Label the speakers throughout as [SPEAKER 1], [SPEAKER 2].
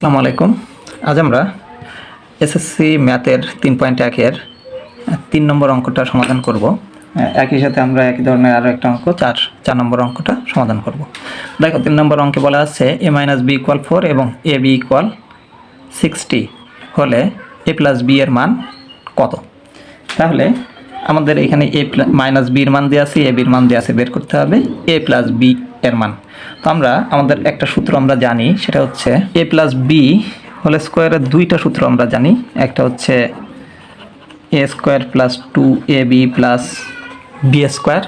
[SPEAKER 1] আসসালামু আলাইকুম। আজ আমরা এসএসসি ম্যাথের তিন পয়েন্ট একের তিন নম্বর অঙ্কটা সমাধান করব। একই সাথে আমরা একই ধরনের আরও একটা অঙ্ক, চার চার নম্বর অঙ্কটা সমাধান করব। দেখো, তিন নম্বর অঙ্কে বলা আছে a minus b equal four এবং এ বি ইকুয়াল সিক্সটি হলে এ প্লাস বি এর মান কত? তাহলে আমাদের এখানে এ মাইনাস বির মান দিয়ে আছে এ বির মান দিয়ে আছে, বের করতে হবে। এ প্লাস বি এর মান। তো আমরা আমাদের একটা সূত্র আমরা জানি, সেটা হচ্ছে এ প্লাস বি হলে স্কোয়ারের দুইটা সূত্র আমরা জানি। একটা হচ্ছে a square plus two a b plus b square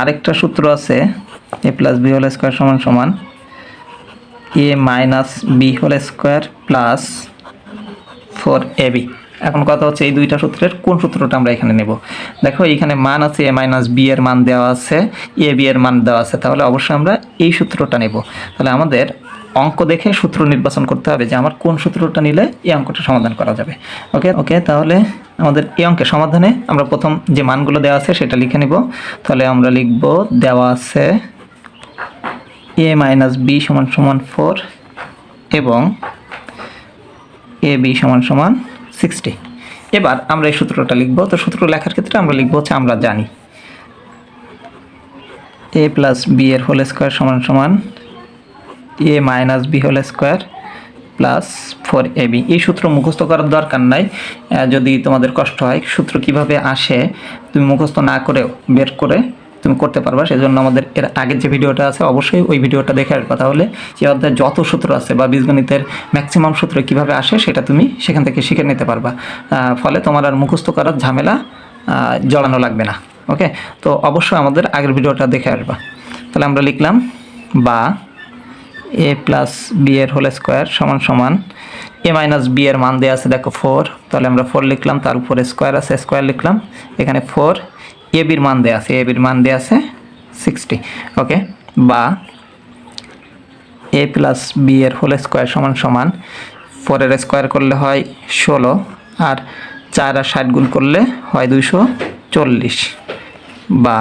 [SPEAKER 1] আরেকটা সূত্র আছে a plus b whole square সমান সমান a minus b whole square plus four a b এখন কথা হচ্ছে এই দুইটা সূত্রের কোন সূত্রটা আমরা এখানে নেব? দেখো, এখানে মান আছে, এ মাইনাস বি এর মান দেওয়া আছে, এ বি এর মান দেওয়া আছে, তাহলে অবশ্যই আমরা এই সূত্রটা নেব। তাহলে আমাদের অঙ্ক দেখে সূত্র নির্বাচন করতে হবে যে আমার কোন সূত্রটা নিলে এই অঙ্কটা সমাধান করা যাবে। ওকে ওকে, তাহলে আমাদের এই অঙ্কের সমাধানে আমরা প্রথম যে মানগুলো দেওয়া আছে সেটা লিখে নিব। তাহলে আমরা লিখব, দেওয়া আছে এ মাইনাস বি সমান সমান ফোর এবং এ বি সমান সমান সিক্সটি এবার আমরা এই সূত্রটা লিখব। তো সূত্র লেখার ক্ষেত্রে আমরা লিখব হচ্ছে আমরা জানি। এ প্লাস বি এর হোল স্কোয়ার সমান সমান a minus b whole square plus four a b এই সূত্র মুখস্থ করার দরকার নাই। যদি তোমাদের কষ্ট হয়, সূত্র কীভাবে আসে, তুমি মুখস্থ না করেও বের করে তুমি করতে পারবা, সেজন্য আমাদের এর আগের যে ভিডিওটা আছে, অবশ্যই ওই ভিডিওটা দেখে আসবা। তাহলে যে অধ্যায় যত সূত্র আছে বা বীজগণিতের ম্যাক্সিমাম সূত্র কীভাবে আসে, সেটা তুমি সেখান থেকে শিখে নিতে পারবা। ফলে তোমার আর মুখস্থ করার ঝামেলা জড়ানো লাগবে না। ওকে? তো অবশ্যই আমাদের আগের ভিডিওটা দেখে আসবা। তাহলে আমরা লিখলাম, বা এ প্লাস বি এর হোল স্কোয়ার সমান সমান এ মাইনাস বি এর মান দেওয়া আছে, দেখো ফোর তাহলে আমরা ফোর লিখলাম, তার উপরে স্কোয়ার আছে স্কোয়ার লিখলাম। এখানে ফোর এ বির মান দেওয়া আছে এ বির মান দেওয়া আছে সিক্সটি ওকে বা এ প্লাস বি এর হোল স্কোয়ার সমান সমান ফোরের স্কোয়ার করলে হয় ষোলো আর চার আর ষাট গুণ করলে হয় দুইশো চল্লিশ। বা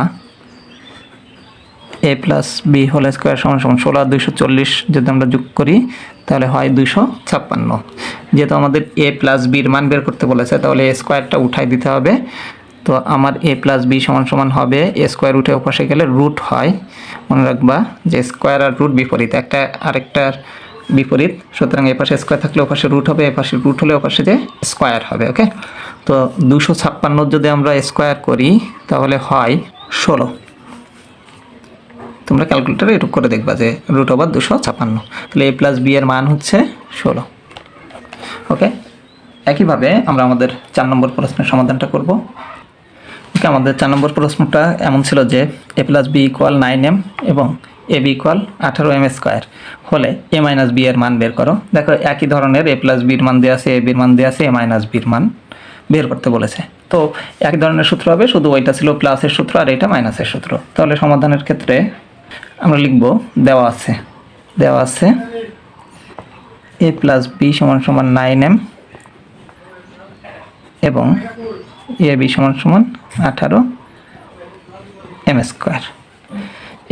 [SPEAKER 1] a plus b whole square সমান সমান ষোলো আর দুইশো চল্লিশ যদি আমরা যোগ করি, তাহলে হয় দুইশো ছাপ্পান্ন। যেহেতু আমাদের এ প্লাস বির মান বের করতে বলেছে, তাহলে এ স্কোয়ারটা উঠাই দিতে হবে। তো আমার এ প্লাস বি সমান সমান হবে এ স্কোয়ার উঠে ওপাশে গেলে রুট হয়। মনে রাখবা যে স্কোয়ার আর রুট বিপরীত, একটা আরেকটার বিপরীত। সুতরাং এপাশে স্কোয়ার থাকলে ওপাশে রুট হবে এপাশে রুট হলে ওপাশে যে স্কোয়ার হবে ওকে তো দুশো ছাপ্পান্ন যদি আমরা স্কোয়ার করি, তাহলে হয় ষোলো। তোমরা ক্যালকুলেটারে এটুক করে দেখবা যে রুট ওভার দুশো ছাপান্ন তাহলে এ প্লাস বি এর মান হচ্ছে ষোলো। ওকে একইভাবে আমরা আমাদের চার নম্বর প্রশ্নের সমাধানটা করব। ওকে আমাদের চার নম্বর প্রশ্নটা এমন ছিল যে a plus b equal nine m এবং এ বি ইকুয়াল আঠারো এম স্কোয়ার হলে এ মাইনাস বি এর মান বের করো। দেখো একই ধরনের এ প্লাস বির মান দেওয়া আছে, এ বির মান দেওয়া আছে, এ মাইনাস বির মান বের করতে বলেছে। তো এক ধরনের সূত্র হবে, শুধু ওইটা ছিল প্লাসের সূত্র আর এটা মাইনাসের সূত্র। তাহলে সমাধানের ক্ষেত্রে আমরা লিখব দেওয়া আছে দেওয়া আছে এ প্লাস বি সমান সমান নাইন এম এবং এ বি সমান সমান আঠারো এম স্কোয়ার।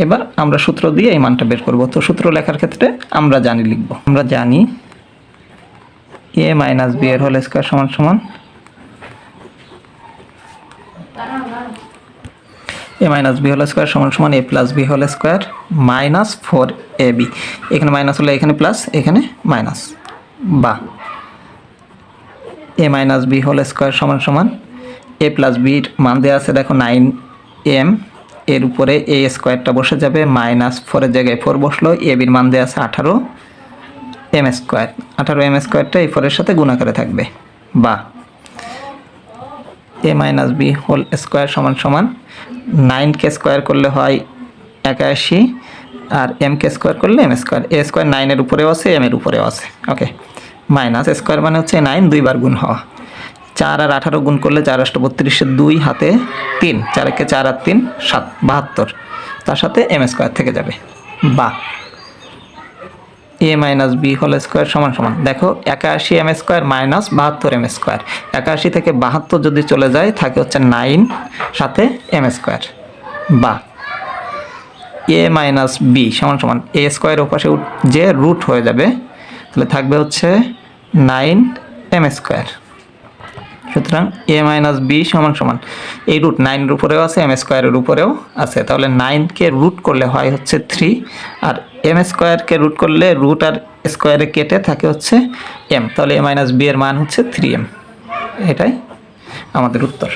[SPEAKER 1] এবার আমরা সূত্র দিয়ে এই মানটা বের করব। তো সূত্র লেখার ক্ষেত্রে আমরা জানি লিখব। আমরা জানি এ মাইনাস বি এর হোল স্কোয়ার সমান সমান a minus b whole square সমান সমান a plus b whole square minus four a b এখানে মাইনাস হলে এখানে প্লাস এখানে মাইনাস বা a minus b whole square সমান সমান এ প্লাস বির মান দেওয়া আছে, দেখো নাইন এম এর উপরে এ স্কোয়ারটা বসে যাবে মাইনাস ফোরের জায়গায় ফোর বসল এ বির মান দেওয়া আছে আঠারো এম স্কোয়ার আঠারো এম স্কোয়ারটা এই ফোরের সাথে গুণাকারে থাকবে, বা a minus b whole square সমান সমান নাইনকে স্কোয়ার করলে হয় একাশি, আর এম কে স্কোয়ার করলে এম স্কোয়ার এ স্কোয়ার নাইনের উপরেও আছে এম এর উপরেও আছে ওকে মাইনাস স্কোয়ার মানে হচ্ছে নাইন দুইবার গুণ হওয়া। চার আর আঠারো গুণ করলে চার আষ্ট বত্রিশের দুই হাতে তিন চার একে চার আর তিন, সাত, বাহাত্তর। তার সাথে এম স্কোয়ার থেকে যাবে। বা a minus b whole square সমান সমান। দেখো, একাশি এম স্কোয়ার মাইনাস বাহাত্তর এম স্কোয়ার। একাশি থেকে বাহাত্তর যদি চলে যায়, থাকে হচ্ছে নাইন, সাথে এম স্কোয়ার। বা এ মাইনাস বি সমান সমান। এ স্কোয়ার ওপাশে যে রুট হয়ে যাবে, তাহলে থাকবে হচ্ছে নাইন এম স্কোয়ার। সুতরাং এ মাইনাস বি সমান সমান। এই রুট নাইনের উপরেও আছে এম স্কোয়ারের উপরেও আছে। তাহলে নাইনকে রুট করলে হয় হচ্ছে থ্রি আর এম স্কোয়ারকে রুট করলে রুট আর স্কোয়ারে কেটে থাকে হচ্ছে এম তাহলে এ মাইনাস বি এর মান হচ্ছে থ্রি এম এটাই আমাদের উত্তর।